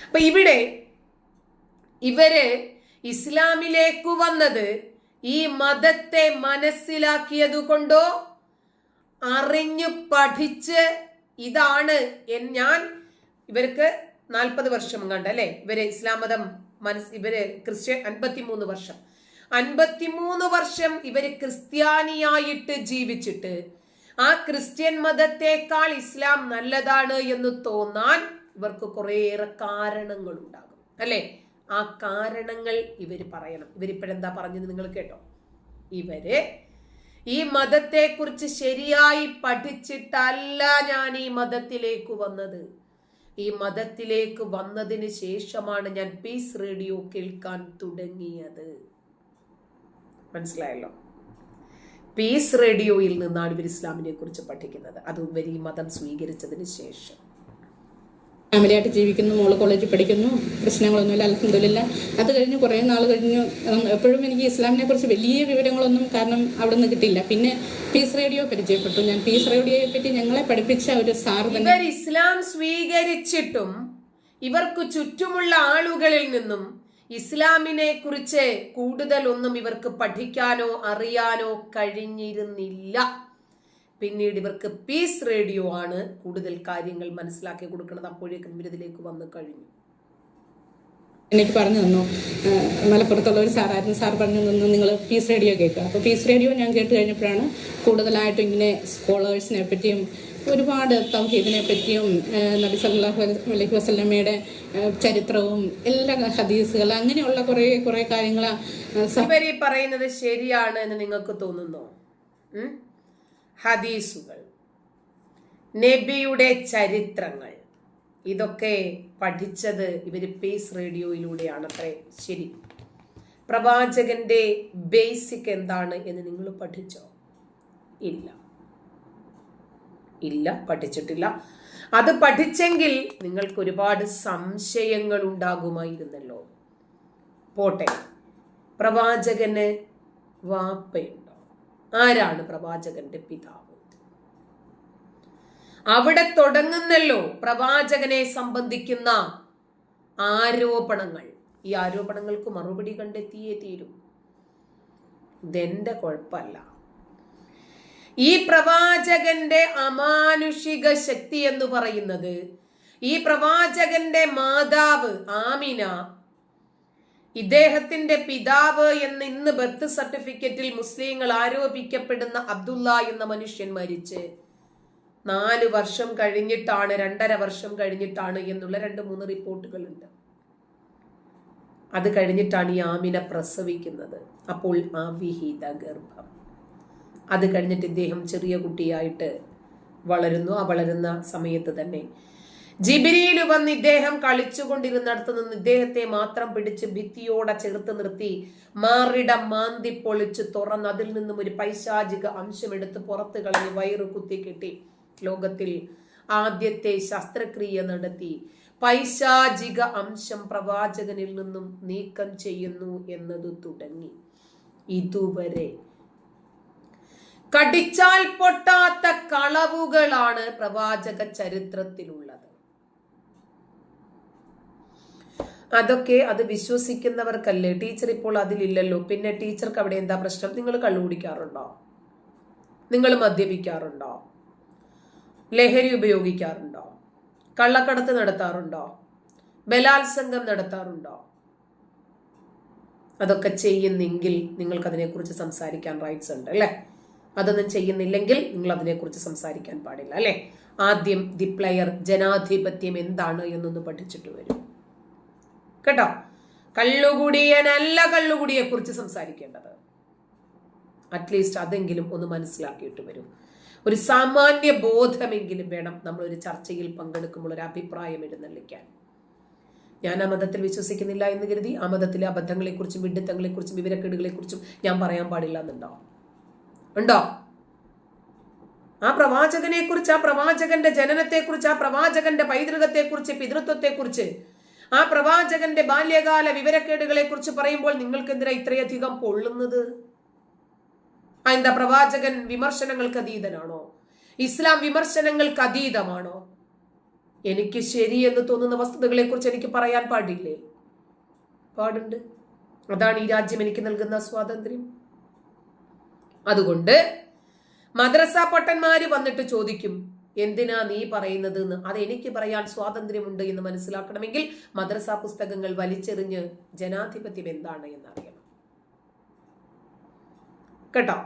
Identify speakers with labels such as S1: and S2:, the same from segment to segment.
S1: അപ്പൊ ഇവിടെ ഇവർ ഇസ്ലാമിലേക്ക് വന്നത് ഈ മതത്തെ മനസ്സിലാക്കിയത് കൊണ്ടോ? അറിഞ്ഞു പഠിച്ച് ഇതാണ് ഞാൻ. ഇവർക്ക് നാൽപ്പത് വർഷം കണ്ട അല്ലെ? ഇവർ ഇസ്ലാം മതം മനസ് ഇവർ ക്രിസ്ത്യൻ അൻപത്തിമൂന്ന് വർഷം. അൻപത്തിമൂന്ന് വർഷം ഇവർ ക്രിസ്ത്യാനിയായിട്ട് ജീവിച്ചിട്ട് ആ ക്രിസ്ത്യൻ മതത്തെക്കാൾ ഇസ്ലാം നല്ലതാണ് എന്ന് തോന്നാൻ ഇവർക്ക് കുറേയേറെ കാരണങ്ങൾ അല്ലേ? അല്ലെ ആ കാരണങ്ങൾ ഇവർ പറയണം. ഇവരിപ്പോഴെന്താ പറഞ്ഞത് നിങ്ങൾ കേട്ടോ? ഇവർ ഈ മതത്തെക്കുറിച്ച് ശരിയായി പഠിച്ചിട്ടല്ല ഞാൻ ഈ മതത്തിലേക്ക് വന്നത്. ഈ മതത്തിലേക്ക് വന്നതിന് ശേഷമാണ് ഞാൻ പീസ് റേഡിയോ കേൾക്കാൻ തുടങ്ങിയത്. മനസ്സിലായല്ലോ? പീസ് റേഡിയോയിൽ നിന്നാണ് ഇവർ ഇസ്ലാമിനെ കുറിച്ച് പഠിക്കുന്നത്. അതും ഇവർ ഈ മതം സ്വീകരിച്ചതിന് ശേഷം.
S2: ഫാമിലിയായിട്ട് ജീവിക്കുന്നു മോൾ കോളേജിൽ പഠിക്കുന്നു പ്രശ്നങ്ങളൊന്നുമില്ല അലഹമില്ല അത് കഴിഞ്ഞ് കുറേ നാൾ കഴിഞ്ഞു എപ്പോഴും എനിക്ക് ഇസ്ലാമിനെ കുറിച്ച് വലിയ വിവരങ്ങളൊന്നും കാരണം അവിടെ നിന്ന് കിട്ടിയില്ല. പിന്നെ പീസ് റേഡിയോ പരിചയപ്പെട്ടു. ഞാൻ പീസ് റേഡിയോയെ പറ്റി ഞങ്ങളെ പഠിപ്പിച്ച ഒരു സാർ
S1: ഇവർ ഇസ്ലാം സ്വീകരിച്ചിട്ടും ഇവർക്ക് ചുറ്റുമുള്ള ആളുകളിൽ നിന്നും ഇസ്ലാമിനെ കുറിച്ച് കൂടുതലൊന്നും ഇവർക്ക് പഠിക്കാനോ അറിയാനോ കഴിഞ്ഞിരുന്നില്ല. പിന്നീട് ഇവർക്ക് പീസ് റേഡിയോ ആണ് കൂടുതൽ കാര്യങ്ങൾ മനസ്സിലാക്കി കൊടുക്കുന്നത്. അപ്പോഴേക്കും ഇവരിതിലേക്ക് വന്നു കഴിഞ്ഞു.
S2: എനിക്ക് പറഞ്ഞു തന്നു. മലപ്പുറത്തുള്ള ഒരു സാറായിരുന്നു. സാർ പറഞ്ഞു തന്നു നിങ്ങൾ പീസ് റേഡിയോ കേൾക്കുക. അപ്പോൾ പീസ് റേഡിയോ ഞാൻ കേട്ട് കഴിഞ്ഞപ്പോഴാണ് കൂടുതലായിട്ടും ഇങ്ങനെ സ്കോളേഴ്സിനെ പറ്റിയും ഒരുപാട് തൗഹീദിനെ പറ്റിയും നബി സല്ലാഹു അലൈഹി വസല്ലമയുടെ ചരിത്രവും എല്ലാ ഹദീസുകൾ അങ്ങനെയുള്ള കുറേ കുറേ കാര്യങ്ങൾ
S1: ഇവർ പറയുന്നത് ശരിയാണ് എന്ന് നിങ്ങൾക്ക് തോന്നുന്നോ? ഹദീസുകൾ. നബിയുടെ ചരിത്രങ്ങൾ. ഇതൊക്കെ പഠിച്ചത് ഇവർ പേസ് റേഡിയോയിലൂടെയാണ് അത്രേ ശരി. പ്രവാചകന്റെ ബേസിക് എന്താണ് എന്ന് നിങ്ങൾ പഠിച്ചോ? ഇല്ല. ഇല്ല പഠിച്ചിട്ടില്ല. അത് പഠിച്ചെങ്കിൽ നിങ്ങൾക്ക് ഒരുപാട് സംശയങ്ങൾ ഉണ്ടാകുമായിരുന്നല്ലോ പോട്ടെ. പ്രവാചകന് വാപ്പയുണ്ടോ? ആരാണ് പ്രവാചകന്റെ പിതാവ്? അവിടെ തുടങ്ങുന്നല്ലോ പ്രവാചകനെ സംബന്ധിക്കുന്ന ആരോപണങ്ങൾ. ഈ ആരോപണങ്ങൾക്ക് മറുപടി കണ്ടെത്തിയേ തീരും. ഇതെന്റെ കുഴപ്പമല്ല. ഈ പ്രവാചകന്റെ അമാനുഷിക ശക്തി എന്ന് പറയുന്നത് ഈ പ്രവാചകന്റെ മാതാവ് ആമിന ഇദ്ദേഹത്തിന്റെ പിതാവ് എന്ന് ഇന്ന് ബർത്ത് സർട്ടിഫിക്കറ്റിൽ മുസ്ലിങ്ങൾ ആരോപിക്കപ്പെടുന്ന അബ്ദുള്ള എന്ന മനുഷ്യൻ മരിച്ച്. നാല് വർഷം കഴിഞ്ഞിട്ടാണ് രണ്ടര വർഷം കഴിഞ്ഞിട്ടാണ് എന്നുള്ള രണ്ട് മൂന്ന് റിപ്പോർട്ടുകളുണ്ട് അത് കഴിഞ്ഞിട്ടാണ് ഈ ആമിന പ്രസവിക്കുന്നത്. അപ്പോൾ അവിഹിത ഗർഭം. അത് കഴിഞ്ഞിട്ട് ഇദ്ദേഹം ചെറിയ കുട്ടിയായിട്ട് വളരുന്നു. ആ വളരുന്ന സമയത്ത് തന്നെ ജിബിരിയിൽ വന്ന് ഇദ്ദേഹം കളിച്ചുകൊണ്ടിരുന്നിടത്ത് നിന്ന് ഇദ്ദേഹത്തെ മാത്രം പിടിച്ച് ഭിത്തിയോടെ ചേർത്ത് നിർത്തി മാറിടം മാന്തി പൊളിച്ച് തുറന്ന് അതിൽ നിന്നും ഒരു പൈശാചിക അംശം എടുത്ത് പുറത്ത് കളഞ്ഞ് വയറ് കുത്തിക്കെട്ടി ലോകത്തിൽ ആദ്യത്തെ ശസ്ത്രക്രിയ നടത്തി. പൈശാചിക അംശം പ്രവാചകനിൽ നിന്നും നീക്കം ചെയ്യുന്നു എന്നത് തുടങ്ങി. ഇതുവരെ കടിച്ചാൽ പൊട്ടാത്ത കളവുകളാണ് പ്രവാചക ചരിത്രത്തിലുള്ളത്. അതൊക്കെ അത് വിശ്വസിക്കുന്നവർക്കല്ലേ? ടീച്ചർ ഇപ്പോൾ അതിലില്ലല്ലോ. പിന്നെ ടീച്ചർക്ക് അവിടെ എന്താ പ്രശ്നം? നിങ്ങൾ കള്ളു കുടിക്കാറുണ്ടോ നിങ്ങൾ മദ്യപിക്കാറുണ്ടോ? ലഹരി ഉപയോഗിക്കാറുണ്ടോ? കള്ളക്കടത്ത് നടത്താറുണ്ടോ? ബലാത്സംഗം നടത്താറുണ്ടോ? അതൊക്കെ ചെയ്യുന്നെങ്കിൽ നിങ്ങൾക്ക് അതിനെക്കുറിച്ച് സംസാരിക്കാൻ റൈറ്റ്സ് ഉണ്ട് അല്ലേ? അതൊന്നും ചെയ്യുന്നില്ലെങ്കിൽ നിങ്ങൾ അതിനെക്കുറിച്ച് സംസാരിക്കാൻ പാടില്ല അല്ലേ? ആദ്യം ദി പ്ലെയർ ജനാധിപത്യം എന്താണ് എന്നൊന്ന് പഠിച്ചിട്ട് വരും. കേട്ടോ? കള്ളുകുടിയനല്ല കള്ളുകുടിയെ കുറിച്ച് സംസാരിക്കേണ്ടത്. അറ്റ്ലീസ്റ്റ് അതെങ്കിലും ഒന്ന് മനസ്സിലാക്കിയിട്ട് വരും. ഒരു സാമാന്യ ബോധമെങ്കിലും വേണം നമ്മൾ ഒരു ചർച്ചയിൽ പങ്കെടുക്കുമ്പോൾ ഒരു അഭിപ്രായം എഴുന്നള്ളിക്കാൻ. ഞാൻ ആ മതത്തിൽ വിശ്വസിക്കുന്നില്ല എന്ന് കരുതി ആ മതത്തിലെ അബദ്ധങ്ങളെക്കുറിച്ചും വിഡിത്തങ്ങളെക്കുറിച്ചും വിവരക്കേടുകളെക്കുറിച്ചും ഞാൻ പറയാൻ പാടില്ല എന്നുണ്ടോ? ഉണ്ടോ? ആ പ്രവാചകനെ കുറിച്ച് ആ പ്രവാചകന്റെ ജനനത്തെക്കുറിച്ച് ആ പ്രവാചകന്റെ പൈതൃകത്തെക്കുറിച്ച് പിതൃത്വത്തെക്കുറിച്ച് ആ പ്രവാചകന്റെ ബാല്യകാല വിവരക്കേടുകളെ കുറിച്ച് പറയുമ്പോൾ നിങ്ങൾക്ക് എന്തിനാ ഇത്രയധികം പൊള്ളുന്നത്? എന്താ പ്രവാചകൻ വിമർശനങ്ങൾക്ക് അതീതനാണോ? ഇസ്ലാം വിമർശനങ്ങൾക്ക് അതീതമാണോ? എനിക്ക് ശരി എന്ന് തോന്നുന്ന വസ്തുതകളെ കുറിച്ച് എനിക്ക് പറയാൻ പാടില്ലേ? പാടുണ്ട്. അതാണ് ഈ രാജ്യം എനിക്ക് നൽകുന്ന സ്വാതന്ത്ര്യം. അതുകൊണ്ട് മദ്രസ പൊട്ടന്മാര് വന്നിട്ട് ചോദിക്കും എന്തിനാ നീ പറയുന്നത് എന്ന് അത് എനിക്ക് പറയാൻ സ്വാതന്ത്ര്യമുണ്ട് എന്ന് മനസ്സിലാക്കണമെങ്കിൽ മദ്രസ പുസ്തകങ്ങൾ വലിച്ചെറിഞ്ഞ് ജനാധിപത്യം എന്താണ് എന്നറിയണം. കേട്ടോ?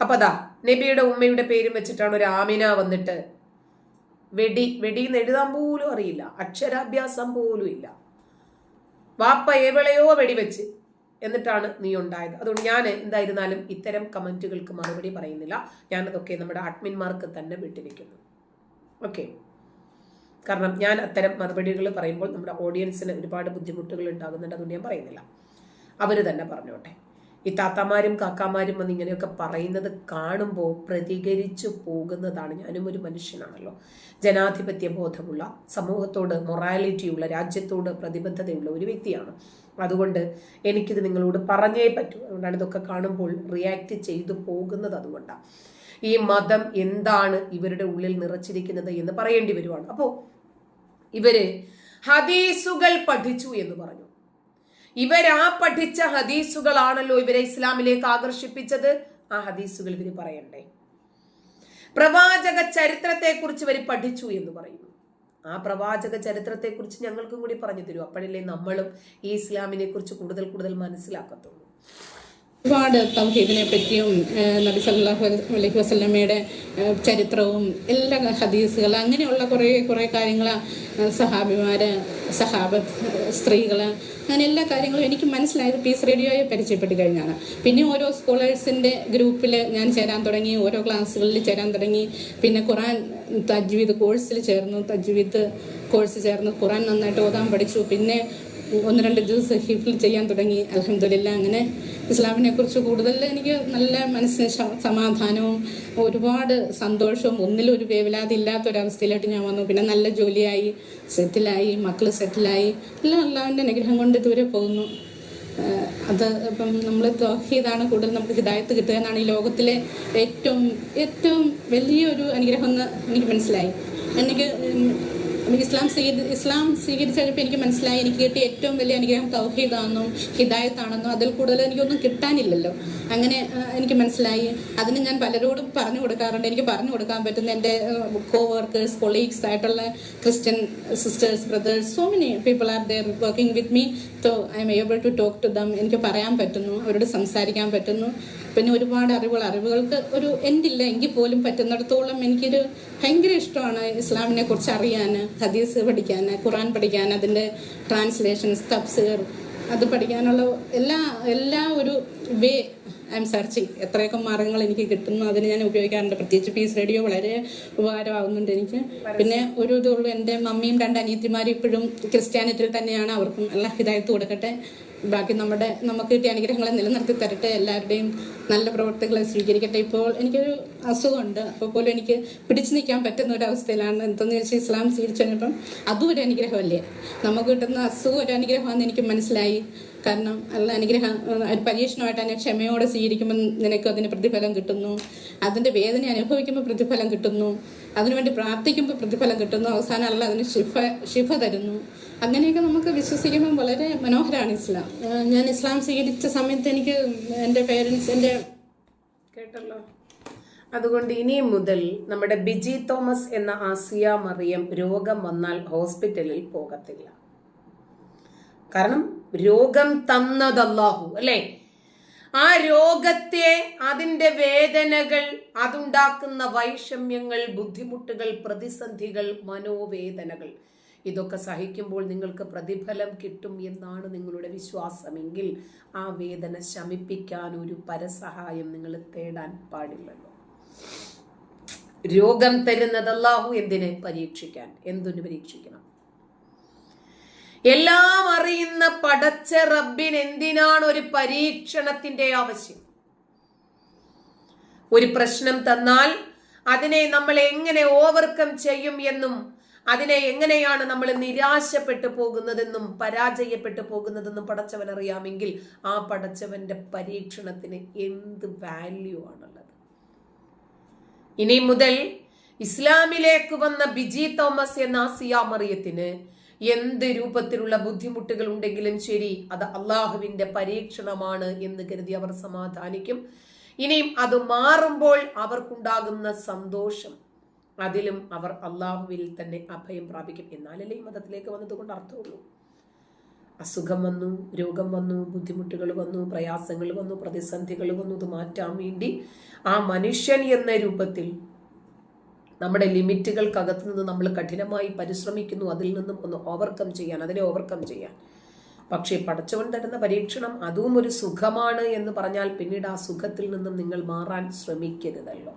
S1: അപ്പൊ അതാ നബിയുടെ ഉമ്മയുടെ പേരും വെച്ചിട്ടാണ് ഒരു ആമിന വന്നിട്ട് വെടി വെടിന്ന് എഴുതാൻ പോലും അറിയില്ല. അക്ഷരാഭ്യാസം പോലും ഇല്ല. വാപ്പ എവിടെയോ വെടിവെച്ച്. എന്നിട്ടാണ് നീ ഉണ്ടായത് അതുകൊണ്ട് ഞാൻ എന്തായിരുന്നാലും ഇത്തരം കമന്റുകൾക്ക് മറുപടി പറയുന്നില്ല. ഞാനതൊക്കെ നമ്മുടെ അഡ്മിന്മാർക്ക് തന്നെ വിട്ടിരിക്കുന്നു ഓക്കെ. കാരണം ഞാൻ അത്തരം മറുപടികൾ പറയുമ്പോൾ നമ്മുടെ ഓഡിയൻസിന് ഒരുപാട് ബുദ്ധിമുട്ടുകൾ ഉണ്ടാകുന്നുണ്ട്. അതുകൊണ്ട് ഞാൻ പറയുന്നില്ല. അവർ തന്നെ പറഞ്ഞോട്ടെ. ഈ താത്താമാരും കാക്കാമാരും വന്ന് ഇങ്ങനെയൊക്കെ പറയുന്നത് കാണുമ്പോൾ പ്രതികരിച്ചു പോകുന്നതാണ്. ഞാനും ഒരു മനുഷ്യനാണല്ലോ. ജനാധിപത്യ ബോധമുള്ള സമൂഹത്തോട് മൊറാലിറ്റിയുള്ള രാജ്യത്തോട് പ്രതിബദ്ധതയുള്ള ഒരു വ്യക്തിയാണ്. അതുകൊണ്ട് എനിക്കിത് നിങ്ങളോട് പറഞ്ഞേ പറ്റൂ. അതുകൊണ്ടാണ് ഇതൊക്കെ കാണുമ്പോൾ റിയാക്ട് ചെയ്തു പോകുന്നത് അതുകൊണ്ടാണ് ഈ മതം എന്താണ് ഇവരുടെ ഉള്ളിൽ നിറച്ചിരിക്കുന്നത് എന്ന് പറയേണ്ടി വരുവാണ്. അപ്പോൾ ഇവർ ഹദീസുകൾ പഠിച്ചു എന്ന് പറഞ്ഞു. ഇവരാ പഠിച്ച ഹദീസുകളാണല്ലോ ഇവരെ ഇസ്ലാമിലേക്ക് ആകർഷിപ്പിച്ചത്. ആ ഹദീസുകൾ ഇവർ പറയണ്ടേ? പ്രവാചക ചരിത്രത്തെക്കുറിച്ച് ഇവർ പഠിച്ചു എന്ന് പറയുന്നു. ആ പ്രവാചക ചരിത്രത്തെക്കുറിച്ച് ഞങ്ങൾക്കും കൂടി പറഞ്ഞു തരൂ. അപ്പോഴല്ലേ നമ്മളും ഈ ഇസ്ലാമിനെ കുറിച്ച് കൂടുതൽ കൂടുതൽ മനസ്സിലാക്കത്തുള്ളൂ.
S2: ഒരുപാട് തൗഹീദിനെ പറ്റിയും നബി സല്ലാഹു അലൈഹി വസല്ലമയുടെ ചരിത്രവും എല്ലാ ഹദീസുകൾ അങ്ങനെയുള്ള കുറേ കുറേ കാര്യങ്ങൾ സഹാബിമാർ സഹാബത്ത് സ്ത്രീകൾ അങ്ങനെ എല്ലാ കാര്യങ്ങളും എനിക്ക് മനസ്സിലായത് പീസ് റേഡിയോയെ പരിചയപ്പെട്ട് കഴിഞ്ഞാണ്. പിന്നെ ഓരോ സ്കോളേഴ്സിന്റെ ഗ്രൂപ്പിൽ ഞാൻ ചേരാൻ തുടങ്ങി ഓരോ ക്ലാസ്സുകളിൽ ചേരാൻ തുടങ്ങി. പിന്നെ ഖുറാൻ തജ്വീദ് കോഴ്സിൽ ചേർന്നു തജ്വീദ് കോഴ്സ് ചേർന്നു. ഖുറാൻ നന്നായിട്ട് ഓതാൻ പഠിച്ചു. പിന്നെ ഒന്ന് രണ്ട് ദിവസം ഹിഫിൽ ചെയ്യാൻ തുടങ്ങി. അലഹമില്ല അങ്ങനെ ഇസ്ലാമിനെ കുറിച്ച് കൂടുതൽ എനിക്ക് നല്ല മനസ്സിന് സമാധാനവും ഒരുപാട് സന്തോഷവും ഒന്നിലും ഒരു വേവലാതി ഞാൻ വന്നു. പിന്നെ നല്ല ജോലിയായി സെറ്റിലായി മക്കൾ സെറ്റിലായി. എല്ലാം അള്ളാഹുവിന്റെ അനുഗ്രഹം കൊണ്ട് ഇതുവരെ പോകുന്നു. അത് ഇപ്പം നമ്മൾ തോഹീതാണ് കൂടുതൽ നമുക്ക് ഹിദായത്ത് കിട്ടുക എന്നാണ് ഈ ലോകത്തിലെ ഏറ്റവും ഏറ്റവും വലിയൊരു അനുഗ്രഹം എന്ന് എനിക്ക് മനസ്സിലായി. എനിക്ക് എനിക്ക് ഇസ്ലാം സ്വീകരി ഇസ്ലാം സ്വീകരിച്ചപ്പോൾ എനിക്ക് മനസ്സിലായി. എനിക്ക് കിട്ടിയ ഏറ്റവും വലിയ അനുഗ്രഹം തൗഹീദാണെന്നും ഹിദായത്താണെന്നും അതിൽ കൂടുതൽ എനിക്കൊന്നും കിട്ടാനില്ലല്ലോ. അങ്ങനെ എനിക്ക് മനസ്സിലായി. അതിന് ഞാൻ പലരോടും പറഞ്ഞു കൊടുക്കാറുണ്ട്. എനിക്ക് പറഞ്ഞു കൊടുക്കാൻ പറ്റുന്ന എന്റെ കോ വർക്കേഴ്സ് കൊളീഗ്സ് ആയിട്ടുള്ള Christian sisters brothers so many people are there working with me so I am able to talk to them എനിക്ക് പറയാൻ പറ്റുന്നു. അവരോട് സംസാരിക്കാൻ പറ്റുന്നു. പിന്നെ ഒരുപാട് അറിവുകൾ അറിവുകൾക്ക് ഒരു എൻഡില്ല എങ്കിൽ പോലും പറ്റുന്നിടത്തോളം എനിക്കൊരു ഭയങ്കര ഇഷ്ടമാണ് ഇസ്ലാമിനെ കുറിച്ച് അറിയാൻ ഹദീസ് പഠിക്കാൻ ഖുറാൻ പഠിക്കാൻ അതിന്റെ ട്രാൻസ്ലേഷൻസ് തഫ്സീർ അത് പഠിക്കാനുള്ള എല്ലാ എല്ലാ ഒരു വേ ഐ എം സെർച്ചിങ് എത്രയൊക്കെ മാർഗങ്ങൾ എനിക്ക് കിട്ടുന്നു അതിന് ഞാൻ ഉപയോഗിക്കാറുണ്ട്. പ്രത്യേകിച്ച് പീസ് റേഡിയോ വളരെ ഉപകാരമാകുന്നുണ്ട് എനിക്ക്. പിന്നെ ഒരു ഇതുള്ളൂ എന്റെ മമ്മിയും രണ്ട് അനിയത്തിമാരും ഇപ്പോഴും ക്രിസ്ത്യാനിറ്റിയിൽ തന്നെയാണ്. അവർക്കും എല്ലാ ഹിതായത്ത് കൊടുക്കട്ടെ. ബാക്കി നമ്മുടെ നമുക്ക് കിട്ടിയ അനുഗ്രഹങ്ങളെ നിലനിർത്തി തരട്ടെ എല്ലാവരുടെയും നല്ല പ്രവർത്തികളെ സ്വീകരിക്കട്ടെ. ഇപ്പോൾ എനിക്കൊരു അസുഖമുണ്ട്. അപ്പോൾ പോലും എനിക്ക് പിടിച്ചു നിൽക്കാൻ പറ്റുന്ന ഒരു അവസ്ഥയിലാണ് എന്തെന്ന് ചോദിച്ചാൽ ഇസ്ലാം സ്വീകരിച്ചു കഴിഞ്ഞപ്പം അതും ഒരു അനുഗ്രഹമല്ലേ? നമുക്ക് കിട്ടുന്ന അസുഖം ഒരു അനുഗ്രഹമാണെന്ന് എനിക്ക് മനസ്സിലായി. കാരണം അല്ല അനുഗ്രഹം ഒരു പരീക്ഷണമായിട്ട് അതിനെ ക്ഷമയോടെ സ്വീകരിക്കുമ്പോൾ നിനക്ക് അതിന് പ്രതിഫലം കിട്ടുന്നു. അതിന്റെ വേദന അനുഭവിക്കുമ്പോൾ പ്രതിഫലം കിട്ടുന്നു. അതിനുവേണ്ടി പ്രാർത്ഥിക്കുമ്പോൾ പ്രതിഫലം കിട്ടുന്നു. അവസാനം അല്ല അതിന് ശിഫ ശിഫ തരുന്നു. അങ്ങനെയൊക്കെ നമുക്ക് വിശ്വസിക്കുമ്പോൾ വളരെ മനോഹരമാണ് ഇസ്ലാം. ഞാൻ ഇസ്ലാം സ്വീകരിച്ച സമയത്ത് എനിക്ക് എന്റെ പേരൻസ് എന്റെ
S1: കേട്ടല്ലോ. അതുകൊണ്ട് ഇനി മുതൽ നമ്മുടെ ബിജി തോമസ് എന്ന ആസിയ മറിയം രോഗം വന്നാൽ ഹോസ്പിറ്റലിൽ പോകത്തില്ല. കാരണം രോഗം തന്നതല്ലാഹു അല്ലേ? ആ രോഗത്തെ അതിന്റെ വേദനകൾ അതുണ്ടാക്കുന്ന വൈഷമ്യങ്ങൾ ബുദ്ധിമുട്ടുകൾ പ്രതിസന്ധികൾ മനോവേദനകൾ ഇതൊക്കെ സഹിക്കുമ്പോൾ നിങ്ങൾക്ക് പ്രതിഫലം കിട്ടും എന്നാണ് നിങ്ങളുടെ വിശ്വാസമെങ്കിൽ ആ വേദന ശമിപ്പിക്കാൻ ഒരു പരസഹായം നിങ്ങൾ തേടാൻ പാടില്ലല്ലോ. രോഗം തരുന്നത് അല്ലാഹു എന്തിനെ പരീക്ഷിക്കാൻ? എന്തിനു പരീക്ഷിക്കണം? എല്ലാം അറിയുന്ന പടച്ച റബ്ബിന് എന്തിനാണ് ഒരു പരീക്ഷണത്തിന്റെ ആവശ്യം? ഒരു പ്രശ്നം തന്നാൽ അതിനെ നമ്മൾ എങ്ങനെ ഓവർകം ചെയ്യും എന്നും അതിനെ എങ്ങനെയാണ് നമ്മൾ നിരാശപ്പെട്ടു പോകുന്നതെന്നും പരാജയപ്പെട്ടു പോകുന്നതെന്നും പടച്ചവൻ അറിയാമെങ്കിൽ ആ പടച്ചവന്റെ പരീക്ഷണത്തിന് എന്ത് വാല്യൂ ആണുള്ളത്? ഇനി മുതൽ ഇസ്ലാമിലേക്ക് വന്ന ബിജി തോമസ് എന്ന ആസിയ മറിയത്തിന് എന്ത് രൂപത്തിലുള്ള ബുദ്ധിമുട്ടുകൾ ഉണ്ടെങ്കിലും ശരി അത് അള്ളാഹുവിന്റെ പരീക്ഷണമാണ് എന്ന് കരുതി അവർ സമാധാനിക്കും. ഇനിയും അത് മാറുമ്പോൾ അവർക്കുണ്ടാകുന്ന സന്തോഷം അതിലും അവർ അള്ളാഹുവിൽ തന്നെ അഭയം പ്രാപിക്കും. എന്നാലല്ലേ ഈ മതത്തിലേക്ക് വന്നതുകൊണ്ട് അർത്ഥമുള്ളൂ. അസുഖം വന്നു രോഗം വന്നു ബുദ്ധിമുട്ടുകൾ വന്നു പ്രയാസങ്ങൾ വന്നു പ്രതിസന്ധികൾ വന്നു ഇത് മാറ്റാൻ വേണ്ടി ആ മനുഷ്യൻ എന്ന രൂപത്തിൽ നമ്മുടെ ലിമിറ്റുകൾക്കകത്ത് നിന്ന് നമ്മൾ കഠിനമായി പരിശ്രമിക്കുന്നു അതിൽ നിന്നും ഒന്ന് ഓവർകം ചെയ്യാൻ അതിനെ ഓവർകം ചെയ്യാൻ. പക്ഷേ പഠിച്ചവൻ തരുന്ന പരീക്ഷണം അതും ഒരു സുഖമാണ് എന്ന് പറഞ്ഞാൽ പിന്നീട് ആ സുഖത്തിൽ നിന്നും നിങ്ങൾ മാറാൻ ശ്രമിക്കരുതല്ലോ.